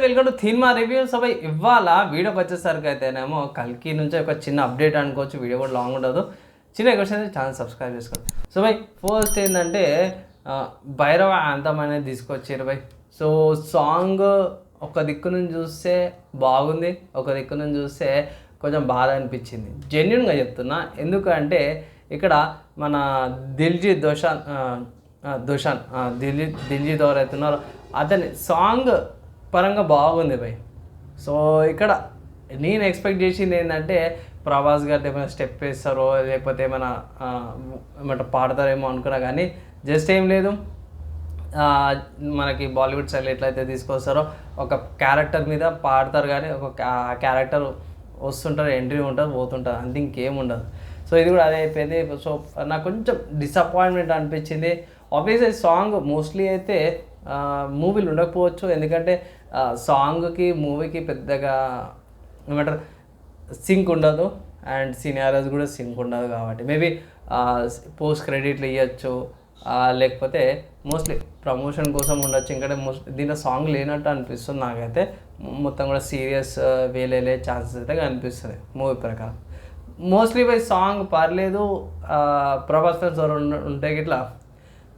Welcome to థీమా reviews అవి ఇవాళ వీడియోకి వచ్చేసరికి అయితేనేమో కల్కి నుంచి ఒక చిన్న అప్డేట్ అనుకోవచ్చు. వీడియో కూడా లాంగ్ ఉండదు. చిన్న క్వశ్చన్ ఛానల్ సబ్స్క్రైబ్ చేసుకోండి. సో బై ఫస్ట్ ఏంటంటే భైరవ ఆంతం అనేది తీసుకొచ్చారు బై. సో సాంగ్ ఒక దిక్కు నుంచి చూస్తే బాగుంది. ఒక దిక్కు నుంచి చూస్తే కొంచెం బాధ అనిపించింది. జెన్యున్గా చెప్తున్నా. ఎందుకంటే ఇక్కడ మన దిల్జీ దోషాన్ దోషాన్ ఆ, దిల్జీ దిల్జీత్ ఎవరైతే ఉన్నారో అతని సాంగ్ పరంగా బాగుంది భయ్. సో ఇక్కడ నేను ఎక్స్పెక్ట్ చేసింది ఏంటంటే ప్రభాస్ గారు ఏమైనా స్టెప్ వేస్తారో లేకపోతే ఏమైనా ఏమంటే పాడతారేమో అనుకున్నా కానీ జస్ట్ ఏం లేదు. మనకి బాలీవుడ్ స్టైల్ ఎట్లయితే తీసుకొస్తారో ఒక క్యారెక్టర్ మీద పాడతారు కానీ ఒక క్యారెక్టర్ వస్తుంటారు ఎంట్రీ ఉంటుంది పోతుంటారు అంతే ఇంకేం ఉండదు. సో ఇది కూడా అదే అయిపోయింది. సో నాకు కొంచెం డిసప్పాయింట్మెంట్ అనిపించింది. ఆబ్వియస్లీ సాంగ్ మోస్ట్లీ అయితే మూవీలు ఉండకపోవచ్చు. ఎందుకంటే సాంగ్కి మూవీకి పెద్దగా ఏమంటారు సింక్ ఉండదు. అండ్ సినారోస్ కూడా సింక్ ఉండదు కాబట్టి. మేబీ పోస్ట్ క్రెడిట్లు ఇవ్వచ్చు లేకపోతే మోస్ట్లీ ప్రమోషన్ కోసం ఉండొచ్చు. ఇంకా మోస్ట్ దీంట్లో సాంగ్ లేనట్టు అనిపిస్తుంది నాకైతే. మొత్తం కూడా సీరియస్ వేలేలే ఛాన్సెస్ అయితే కనిపిస్తుంది మూవీ ప్రకారం. మోస్ట్లీ బై సాంగ్ పర్లేదు. ప్రభాస్ ఫ్యాన్స్ ఎవరు ఉంటే గిట్లా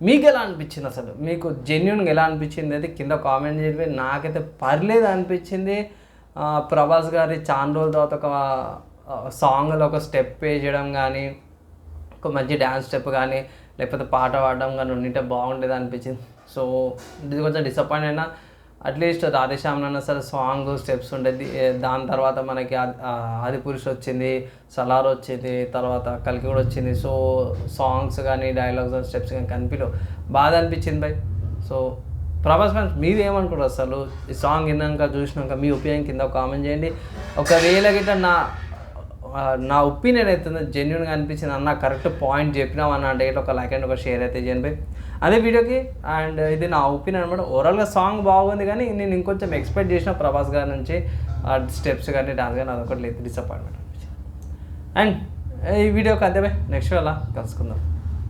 మీకు ఎలా అనిపించింది అసలు? మీకు జెన్యున్గా ఎలా అనిపించింది అయితే కింద కామెంట్ చేయండి నాకైతే పర్లేదు అనిపించింది ప్రభాస్ గారి చాలా రోజుల తర్వాత ఒక సాంగ్లో ఒక స్టెప్ వేయడం కానీ ఒక మంచి డ్యాన్స్ స్టెప్ కానీ లేకపోతే పాట పాడడం కానీ ఉండింటే బాగుండేది అనిపించింది సో ఇది కొంచెం డిసప్పాయింట్ అయినా అట్లీస్ట్ రాధేశ్యామ్నన్నా సరే సాంగ్ స్టెప్స్ ఉండేది. దాని తర్వాత మనకి ఆది- పురుష్ వచ్చింది సలార్ వచ్చింది తర్వాత కలికి కూడా వచ్చింది. సో సాంగ్స్ కానీ డైలాగ్స్ స్టెప్స్ కానీ కనిపించవు బాధ అనిపించింది బై సో ప్రభాస్ ఫ్యాన్స్ మీరు ఏమనుకుంటారు అసలు? ఈ సాంగ్ విన్నాక చూసినాక మీ ఒపీనియన్ కింద కామెంట్ చేయండి. ఒకవేళ గిట్ట నా నా ఒపీనియన్ అయితే జెన్యున్గా అనిపించింది. అన్న కరెక్ట్ పాయింట్ చెప్పినాం అన్న అంటే ఒక లైక్ అండ్ ఒక షేర్ అయితే చేయండి అదే వీడియోకి అండ్ ఇది నా ఒపీనియన్ అనమాట ఓవరాల్గా సాంగ్ బాగుంది కానీ నేను ఇంకొంచెం ఎక్స్పెక్ట్ చేసిన ప్రభాస్ గారి నుంచి స్టెప్స్ కానీ డాన్స్ కానీ అదొకటి లేదు డిసప్పాయింట్మెంట్ అండ్ ఈ వీడియోకి అంతే నెక్స్ట్ అలా కలుసుకుందాం.